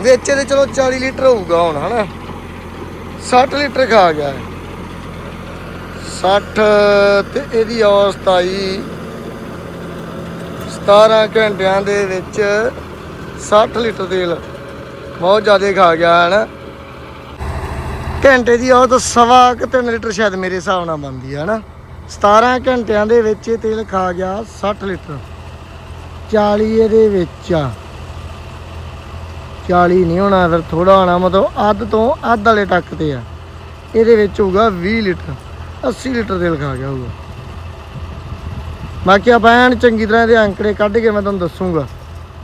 ਵਿੱਚ ਇਹਦੇ ਚਲੋ 40 ਲੀਟਰ ਹੋਊਗਾ ਹੁਣ, ਹਨਾ। 60 ਲੀਟਰ ਖਾ ਗਿਆ ਹੈ। 60 ਤੇ ਇਹਦੀ ਔਸਤ ਆਈ 17 ਘੰਟਿਆਂ ਦੇ ਵਿੱਚ 60 ਲੀਟਰ ਤੇਲ। ਬਹੁਤ ਜ਼ਿਆਦਾ ਖਾ ਗਿਆ ਹੈ ਨਾ ਘੰਟੇ ਦੀ ਔਸਤ ਸਵਾ ਕੁ ਤਿੰਨ ਲੀਟਰ ਸ਼ਾਇਦ ਮੇਰੇ ਹਿਸਾਬ ਨਾਲ ਬਣਦੀ ਹੈ ਨਾ 17 ਘੰਟਿਆਂ ਦੇ ਵਿੱਚ ਇਹ ਤੇਲ ਖਾ ਗਿਆ 60 ਲੀਟਰ। 40 ਇਹਦੇ ਵਿੱਚ ਆ। 40 ਨਹੀਂ ਹੋਣਾ, ਫਿਰ ਥੋੜਾ ਹੋਣਾ, ਮਤਲਬ ਅੱਧ ਤੋਂ ਅੱਧ ਵਾਲੇ ਟੱਕ ਤੇ ਆ। ਇਹਦੇ ਵਿੱਚ ਹੋਊਗਾ 20 ਲੀਟਰ। 80 ਲੀਟਰ ਤੇਲ ਖਾ ਗਿਆ ਹੋਊਗਾ। ਬਾਕੀ ਆਪਾਂ ਐਨ ਚੰਗੀ ਤਰ੍ਹਾਂ ਇਹਦੇ ਅੰਕੜੇ ਕੱਢ ਕੇ ਮੈਂ ਤੁਹਾਨੂੰ ਦੱਸੂਗਾ।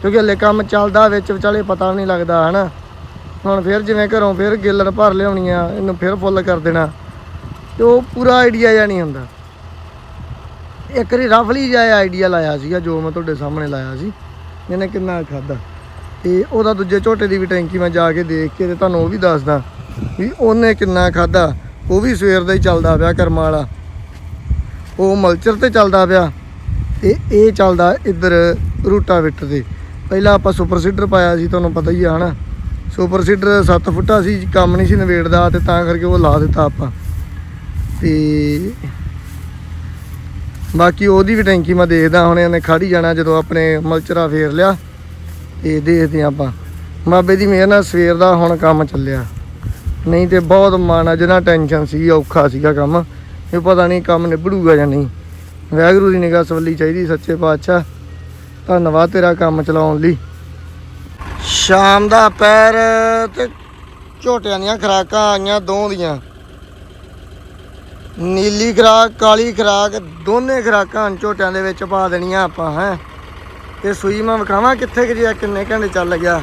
ਕਿਉਂਕਿ ਹਲੇ ਕੰਮ ਚੱਲਦਾ, ਵਿੱਚ ਵਿਚਾਲੇ ਪਤਾ ਨਹੀਂ ਲੱਗਦਾ, ਹਨਾ? ਹੁਣ ਫਿਰ ਜਿਵੇਂ ਘਰੋਂ ਫਿਰ ਗਿੱਲਰ ਭਰ ਲਿਆਉਣੀ ਆ ਇਹਨੂੰ ਫਿਰ ਫੁੱਲ ਕਰ ਦੇਣਾ। ਤੇ ਉਹ ਪੂਰਾ ਆਈਡੀਆ ਜਾਂ ਨਹੀਂ ਹੁੰਦਾ। ਇੱਕ ਵਾਰੀ ਰਫਲੀ ਜਿਹਾ ਆਈਡੀਆ ਲਾਇਆ ਸੀਗਾ, ਜੋ ਮੈਂ ਤੁਹਾਡੇ ਸਾਹਮਣੇ ਲਾਇਆ ਸੀ। ਇਹਨੇ ਕਿੰਨਾ ਖਾਦਾ ਤੇ ਉਹਦਾ ਦੂਜੇ ਝੋਟੇ ਦੀ ਵੀ ਟੈਂਕੀ ਮੈਂ ਜਾ ਕੇ ਦੇਖ ਕੇ ਤੇ ਤੁਹਾਨੂੰ ਉਹ ਵੀ ਦੱਸਦਾ ਵੀ ਉਹਨੇ ਕਿੰਨਾ ਖਾਦਾ ਉਹ ਵੀ ਸਵੇਰ ਦਾ ਹੀ ਚੱਲਦਾ ਪਿਆ ਕਰਮਾਂ ਵਾਲਾ। ਉਹ ਮਲਚਰ ਤੇ ਚੱਲਦਾ ਪਿਆ। ਤੇ ਇਹ ਚੱਲਦਾ ਇੱਧਰ ਰੂਟਾ ਰੂਟਾਵੇਟਰ ਤੇ। ਪਹਿਲਾਂ ਆਪਾਂ ਸੁਪਰ ਸੀਡਰ ਪਾਇਆ ਸੀ, ਤੁਹਾਨੂੰ ਪਤਾ ਹੀ ਆ, ਹਨਾ? ਸੁਪਰ ਸੀਡਰ 7 ਫੁੱਟਾ ਸੀ, ਕੰਮ ਨਹੀਂ ਸੀ ਨਵੇੜਦਾ ਤੇ ਤਾਂ ਕਰਕੇ ਉਹ ਲਾ ਦਿੱਤਾ ਆਪਾਂ। ਤੇ ਬਾਕੀ ਉਹਦੀ ਵੀ ਟੈਂਕੀ ਮੈਂ ਦੇਖਦਾ, ਹੁਣ ਇਹਨੇ ਖੜੀ ਜਾਣਾ ਜਦੋਂ ਆਪਣੇ ਮਲਚਰਾ ਫੇਰ ਲਿਆ। ਤੇ ਦੇਖਦੇ ਹਾਂ ਆਪਾਂ। ਬਾਬੇ ਦੀ ਮਿਹਰ ਨਾਲ ਸਵੇਰ ਦਾ ਹੁਣ ਕੰਮ ਚੱਲਿਆ। ਨਹੀਂ ਤੇ ਬਹੁਤ ਮਾਣਾ ਜਿਹਨਾਂ ਟੈਨਸ਼ਨ ਸੀ ਔਖਾ ਸੀਗਾ ਕੰਮ। ਇਹ ਪਤਾ ਨਹੀਂ ਕੰਮ ਨਿਬੜੂਗਾ ਜਾਂ ਨਹੀਂ। ਵਾਹਿਗੁਰੂ ਦੀ ਨਿਗਾਹ ਸਵੱਲੀ ਚਾਹੀਦੀ, ਸੱਚੇ ਪਾਤਸ਼ਾਹ। ਧੰਨਵਾਦ ਤੇਰਾ ਕੰਮ ਚਲਾਉਣ ਲਈ। ਸ਼ਾਮ ਦਾ ਪੈਰ ਤੇ ਝੋਟਿਆਂ ਦੀਆਂ ਖਰਾਕਾਂ ਆਈਆਂ ਦੋ ਦੀਆਂ। ਨੀਲੀ ਖਰਾਕ, ਕਾਲੀ ਖਰਾਕ, ਦੋਨੇ ਖਰਾਕਾਂ ਝੋਟਿਆਂ ਦੇ ਵਿੱਚ ਪਾ ਦੇਣੀਆਂ ਆਪਾਂ, ਹੈ। ਤੇ ਸੂਈ ਮੈਂ ਵਿਖਾਵਾਂ ਕਿੱਥੇ ਕਿ ਜਿਆ ਕਿੰਨੇ ਘੰਟੇ ਚੱਲ ਗਿਆ।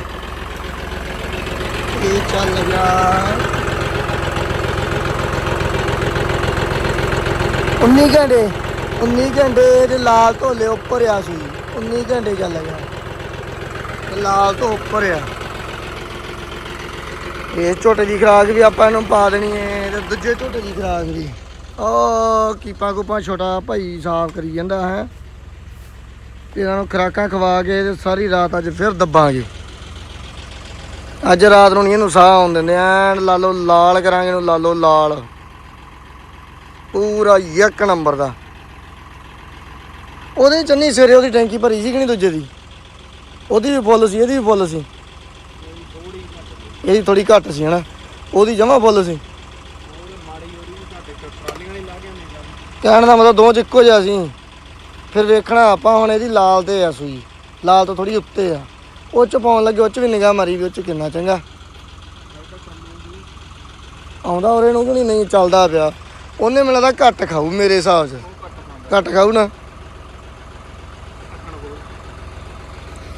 ਇਹ ਚੱਲ ਗਿਆ? 19 ਘੰਟੇ 19 ਘੰਟੇ ਦੇ ਲਾਲ ਧੋਲੇ ਉੱਪਰ ਆ ਸੂਈ 19 ਘੰਟੇ ਚੱਲ ਗਿਆ। ਲਾਲ ਤੋਂ ਉੱਪਰ ਆ। ਇਹ ਝੋਟੇ ਦੀ ਖਰਾਕ ਵੀ ਆਪਾਂ ਇਹਨੂੰ ਪਾ ਦੇਣੀ ਹੈ ਤੇ ਦੂਜੇ ਝੋਟੇ ਦੀ ਖਰਾਕ ਵੀ। ਉਹ ਕੀਪਾ ਕੂਪਾ ਛੋਟਾ ਭਾਈ ਸਾਫ਼ ਕਰੀ ਜਾਂਦਾ ਹੈ। ਤੇ ਇਹਨਾਂ ਨੂੰ ਖਰਾਕਾਂ ਖਵਾ ਕੇ ਤੇ ਸਾਰੀ ਰਾਤ ਅੱਜ ਫਿਰ ਦੱਬਾਂਗੇ। ਅੱਜ ਰਾਤ ਨੂੰ ਨਹੀਂ ਇਹਨੂੰ ਸਾਹ ਆਉਣ ਦਿੰਦੇ, ਐਨ ਲਾ ਲਓ ਲਾਲ ਕਰਾਂਗੇ ਇਹਨੂੰ, ਲਾ ਲਓ ਲਾਲ। ਪੂਰਾ ਇੱਕ ਨੰਬਰ ਦਾ। ਉਹਦੇ ਚੰਨੀ ਸਵੇਰੇ ਉਹਦੀ ਟੈਂਕੀ ਭਰੀ ਸੀ ਕਿ ਨਹੀਂ ਦੂਜੇ ਦੀ? ਉਹਦੀ ਵੀ ਫੁੱਲ ਸੀ, ਇਹਦੀ ਵੀ ਫੁੱਲ ਸੀ। ਇਹਦੀ ਥੋੜੀ ਘੱਟ ਸੀ, ਹਨਾ। ਉਹਦੀ ਜਮਾ ਫੁੱਲ ਸੀ। ਕਹਿਣ ਦਾ ਮਤਲਬ ਦੋ ਚ ਇੱਕੋ ਜਿਹਾ ਸੀ। ਫਿਰ ਵੇਖਣਾ ਆਪਾਂ ਹੁਣ ਇਹਦੀ ਲਾਲ ਤੇ ਆ ਸੂਈ। ਲਾਲ ਤੋਂ ਥੋੜੀ ਉੱਤੇ ਆ। ਉਹ ਚ ਪਾਉਣ ਲੱਗੇ ਉਹ ਚ ਵੀ ਨਿਗਾਹ ਮਾਰੀ ਵੀ ਉਹ ਚ ਕਿੰਨਾ ਚੰਗਾ। ਆਉਂਦਾ ਔਰੇ ਨੂੰ ਕਿ ਨਹੀਂ ਨਹੀਂ, ਚੱਲਦਾ ਪਿਆ। ਉਹਨੇ ਮੈਨੂੰ ਲੱਗਦਾ ਘੱਟ ਖਾਊ ਮੇਰੇ ਹਿਸਾਬ 'ਚ। ਘੱਟ ਖਾਊ ਨਾ।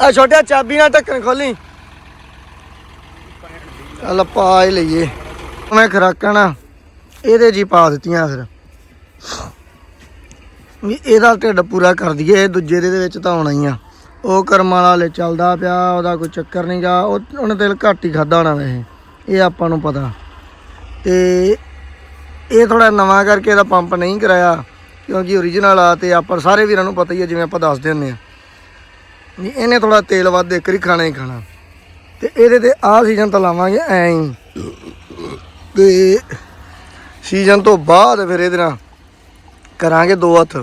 ਆ ਛੋਟਿਆ, ਚਾਬੀ ਨਾਲ ਢੱਕਣ ਖੋਲੀ। ਚੱਲ ਪਾ ਹੀ ਲਈਏ। ਮੈਂ ਖਰਾਕਾਂ ਨਾ, ਇਹਦੇ ਜੀ ਪਾ ਦਿੱਤੀਆਂ ਫਿਰ। ਵੀ ਇਹਦਾ ਢਿੱਡ ਪੂਰਾ ਕਰ ਦਈਏ ਦੂਜੇ ਦੇ ਵਿੱਚ ਤਾਂ ਆਉਣਾ ਹੀ ਆ। ਉਹ ਕਰਮਾਂ ਵਾਲੇ ਚੱਲਦਾ ਪਿਆ, ਉਹਦਾ ਕੋਈ ਚੱਕਰ ਨਹੀਂਗਾ ਉਹ ਉਹਨੇ ਤੇਲ ਘੱਟ ਹੀ ਖਾਦਾ ਹੋਣਾ ਵੈਸੇ। ਇਹ ਆਪਾਂ ਨੂੰ ਪਤਾ। ਤੇ ਇਹ ਥੋੜਾ ਨਵਾਂ ਕਰਕੇ ਇਹਦਾ ਪੰਪ ਨਹੀਂ ਕਰਾਇਆ, ਕਿਉਂਕਿ ਓਰੀਜਨਲ ਆ ਤੇ ਆਪਾਂ ਸਾਰੇ ਵੀਰਾਂ ਨੂੰ ਪਤਾ ਹੀ ਹੈ ਜਿਵੇਂ ਆਪਾਂ ਦੱਸਦੇ ਹੁੰਦੇ ਆ। ਨਹੀਂ ਇਹਨੇ ਥੋੜਾ ਤੇਲ ਵੱਧ ਇੱਕ ਵਾਰੀ ਖਾਣਾ ਹੀ ਖਾਣਾ। ਤੇ ਇਹਦੇ ਤੇ ਆਹ ਸੀਜ਼ਨ ਤਾਂ ਲਾਵਾਂਗੇ ਐਂ ਹੀ। ਤੇ ਸੀਜ਼ਨ ਤੋਂ ਬਾਅਦ ਫਿਰ ਇਹਦੇ ਨਾਲ ਕਰਾਂਗੇ ਦੋ ਹੱਥ।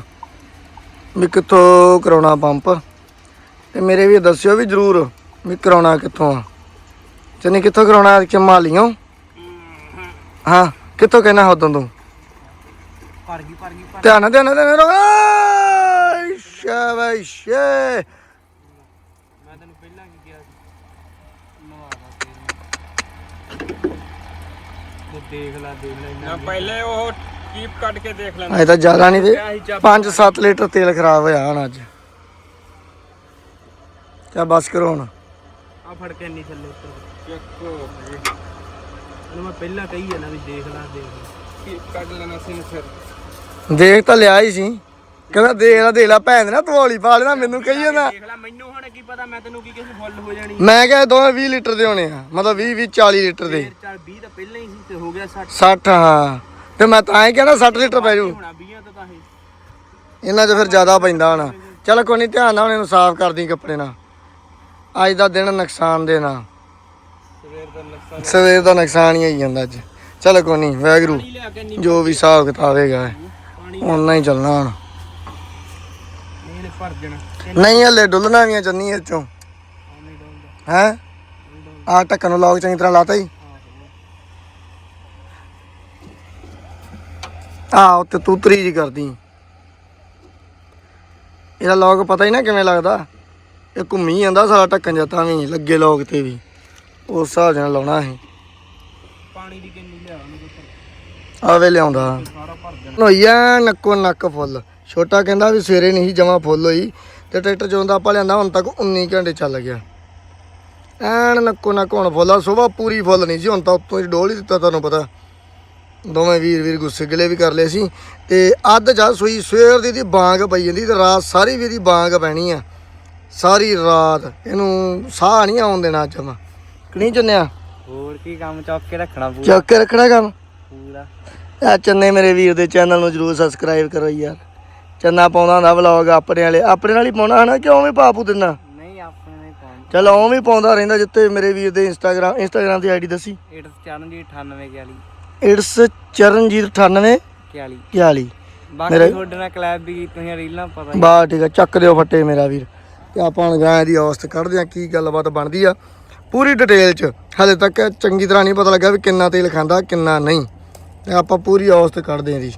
ਵੀ ਕਿੱਥੋਂ ਕਰਾਉਣਾ ਪੰਪ। ਤੇ ਮੇਰੇ ਵੀ ਦੱਸਿਓ ਵੀ ਜ਼ਰੂਰ ਵੀ ਕਰਾਉਣਾ ਕਿੱਥੋਂ ਆ। ਚੰਨੀ ਕਿੱਥੋਂ ਕਰਾਉਣਾ ਚਮਾਲੀਓ ਹਾਂ ਕਿੱਥੋਂ ਕਹਿਣਾ ਉਦੋਂ ਤੂੰ? ਭਰ ਗਈ ਭਰ ਗਈ ਧਿਆਨ ਧਿਆਨ ਧਿਆਨ ਨਾਲ। ਸ਼ਾਬਾਸ਼ ਏ। ਮੈਂ ਤੈਨੂੰ ਪਹਿਲਾਂ ਕੀ ਕਿਹਾ ਸੀ ਨਵਾਦਾ ਤੇਰੇ ਦੇਖ ਲੈ ਦੇਖ ਲੈ ਨਾ ਪਹਿਲੇ ਉਹ ਕੀਪ ਕੱਢ ਕੇ ਦੇਖ ਲੈਂਦਾ। ਅਜੇ ਤਾਂ ਜ਼ਿਆਦਾ ਨਹੀਂ ਤੇ ਕਿਹਾ ਸੀ ਚੱਪ 5-7 ਲੀਟਰ ਤੇਲ ਖਰਾਬ ਹੋਇਆ ਹੁਣ ਅੱਜ। ਚਾ ਬਸ ਕਰੋ ਹੁਣ। ਆ ਫੜ ਕੇ ਨਹੀਂ ਥੱਲੇ ਉੱਤਰ ਚੱਕੋ ਇਹਨੂੰ ਮੈਂ ਪਹਿਲਾਂ ਕਹੀ ਹੈ ਨਾ ਵੀ ਦੇਖ ਲੈ ਦੇਖ ਲੈ। ਕੀਪ ਕੱਢ ਲੈਣਾ ਸੀ ਫਿਰ। ਦੇਖ ਤਾਂ ਲਿਆ ਹੀ ਸੀ। ਕਹਿੰਦਾ ਦੇਖ ਲੈ ਦੇਖ ਲੈ ਭੈਣ ਨਾ ਤਵੋਲੀ ਪਾ ਲੈਣਾ ਮੈਨੂੰ ਕਹੀ ਜਾਂਦਾ ਦੇਖ ਲੈ ਮੈਨੂੰ ਹੁਣ ਕੀ ਪਤਾ ਮੈਂ ਤੈਨੂੰ ਕੀ ਕਿਸੇ ਫੁੱਲ ਹੋ ਜਾਣੀ। ਮੈਂ ਕਿਹਾ ਇਹ ਦੋਵੇਂ 20 ਲੀਟਰ ਦੇ ਹੋਣੇ ਆ ਮਤਲਬ 20 20 40 ਲੀਟਰ ਦੇ। ਫੇਰ ਚੱਲ 20 ਤਾਂ ਪਹਿਲਾਂ ਹੀ ਸੀ ਤੇ ਹੋ ਗਿਆ 60 60 ਹਾਂ। ਤੇ ਮੈਂ ਤਾਂ ਹੀ ਕਹਿੰਦਾ 60 ਲੀਟਰ ਪੈ ਜੂ ਹੋਣਾ 20 ਤਾਂ ਤਾਂ ਇਹ ਇਹਨਾਂ 'ਚ ਫਿਰ ਜ਼ਿਆਦਾ ਪੈਂਦਾ ਹੋਣਾ। ਚੱਲ ਕੋਈ ਨਹੀਂ ਧਿਆਨ ਨਾਲ ਹੁਣ ਇਹਨੂੰ ਸਾਫ਼ ਕਰਦੀ ਕੱਪੜੇ ਨਾਲ। ਅੱਜ ਦਾ ਦਿਨ ਨੁਕਸਾਨ ਦੇ ਨਾ ਸਵੇਰ ਦਾ ਨੁਕਸਾਨ। ਹੀ ਆਈ ਜਾਂਦਾ ਅੱਜ। ਚੱਲ ਕੋਈ ਨਹੀਂ ਵੈਗਰੂ ਜੋ ਵੀ ਹਿਸਾਬ ਕਿਤਾਬ ਹੈਗਾ ਓਨਾ ਹੀ ਚੱਲਣਾ ਹੁਣ। ਨੇ ਭਰ ਦੇਣਾ। ਨਹੀਂ ਹਲੇ ਡੁੱਲਣਾ ਵੀ ਆ ਚੰਨੀ ਇਹ ਚੋਂ। ਹੈ? ਆ ਢੱਕਣ ਨੂੰ ਲੋਕ ਚੰਗੀ ਤਰ੍ਹਾਂ ਲਾਤਾ ਹੀ। ਆ ਉੱਤੇ ਤੂਤਰੀ ਜੀ ਕਰਦੀ। ਇਹਦਾ ਲੋਕ ਪਤਾ ਹੀ ਨਾ ਕਿਵੇਂ ਲੱਗਦਾ। ਇਹ ਘੁੰਮੀ ਜਾਂਦਾ ਸਾਰਾ ਢੱਕਣ ਜਾਂ ਤਾਂ ਵੀ ਲੱਗੇ ਲੋਕ ਤੇ ਵੀ। ਉਸ ਹਿਸਾਬ ਨਾਲ ਲਾਉਣਾ ਹੈ ਪਾਣੀ ਦੀ ਕਿੰਨੀ ਲਿਆ ਆਵੇ ਲਿਆਉਂਦਾ। ਸਾਰਾ ਭਰ ਦੇਣਾ। ਹੋਈਆ ਨੱਕੋ ਨੱਕ ਫੁੱਲ। ਛੋਟਾ ਕਹਿੰਦਾ ਵੀ ਸਵੇਰੇ ਨਹੀਂ ਜਮਾ ਫੁੱਲ ਹੋਈ ਤੇ ਟਰੈਕਟਰ ਚੋਂ ਦਾ ਆਪਾਂ ਲਿਆਂਦਾ ਹੁਣ ਤੱਕ 19 ਘੰਟੇ ਚੱਲ ਗਿਆ। ਐਨ ਨੱਕੋ ਨੱਕ ਹੁਣ ਫੁੱਲ ਸੁਬਾ ਪੂਰੀ ਫੁੱਲ ਨਹੀਂ ਸੀ ਹੁਣ ਤਾਂ ਉੱਤੋਂ ਹੀ ਡੋਲ ਹੀ ਦਿੱਤਾ ਤੁਹਾਨੂੰ ਪਤਾ। ਦੋਵੇਂ ਵੀਰ ਵੀਰ ਗੁੱਸੇ ਗਿਲੇ ਵੀ ਕਰ ਲਏ ਸੀ। ਤੇ ਅੱਧ ਜਾ ਸੋਈ ਸਵੇਰ ਦੀ ਦੀ ਬਾਂਗ ਪਈ ਜਾਂਦੀ ਤੇ ਰਾਤ ਸਾਰੀ ਵੀ ਦੀ ਬਾਂਗ ਪੈਣੀ ਆ। ਸਾਰੀ ਰਾਤ ਇਹਨੂੰ ਸਾਹ ਨਹੀਂ ਆਉਣ ਦੇਣਾ ਜਮਾ ਕਣੀ ਚੰਨਿਆ? ਹੋਰ ਕੀ ਕੰਮ ਚੌਕ ਕੇ ਰੱਖਣਾ ਪੂਰਾ? ਚੱਕ ਕੇ ਰੱਖਣਾ ਕੰਮ? ਪੂਰਾ। ਆ ਚੰਨੇ ਮੇਰੇ ਵੀਰ ਦੇ ਚੈਨਲ ਨੂੰ ਜਰੂਰ ਸਬਸਕ੍ਰਾਈਬ ਕਰੋ ਯਾਰ। ਚੰਨਾ ਪਾਉਂਦਾ ਹੁੰਦਾ ਵਲੌਗ ਆਪਣੇ ਵਾਲੇ। ਆਪਣੇ ਨਾਲ ਹੀ ਪਾਉਣਾ ਹਨਾ ਕਿਉਂ ਵੀ ਪਾਪੂ ਦਿੰਨਾ ਨਹੀਂ ਆਪਣੇ ਚਲ ਵੀ ਪਾਉਂਦਾ ਰਹਿੰਦਾ ਜਿੱਤੇ ਮੇਰੇ ਵੀਰ ਦੇ ਇੰਸਟਾਗ੍ਰਾਮ ਇੰਸਟਾਗ੍ਰਾਮ ਦੀ ਆਈਡੀ ਦੱਸੀ। ਇਟਸ ਚਰਨ ਦੀ 98 41 ਇਟਸ ਚਰਨਜੀਤ 98 41 41 ਬਾਕੀ ਮੇਰੇ- ਤੁਹਾਡੇ ਨਾਲ ਕਲੈਬ ਵੀ ਤੁਸੀਂ ਰੀਲਾਂ ਪਤਾ ਹੀ ਬਾ ਠੀਕ ਆ ਚੱਕ ਦਿਓ ਫੱਟੇ ਮੇਰਾ ਵੀਰ। ਤੇ ਆਪਾਂ ਹੁਣ ਗਾਂ ਦੀ ਔਸਤ ਕੱਢਦੇ ਆ ਕੀ ਗੱਲਬਾਤ ਬਣਦੀ ਆ। ਪੂਰੀ ਡਿਟੇਲ ਚ ਹਲੇ ਤੱਕ ਚੰਗੀ ਤਰ੍ਹਾਂ ਨਹੀਂ ਪਤਾ ਲੱਗਾ ਵੀ ਕਿੰਨਾ ਤੇਲ ਖਾਂਦਾ ਕਿੰਨਾ ਨਹੀਂ। ਤੇ ਆਪਾਂ ਪੂਰੀ ਔਸਤ ਕੱਢਦੇ ਆ ਦੀ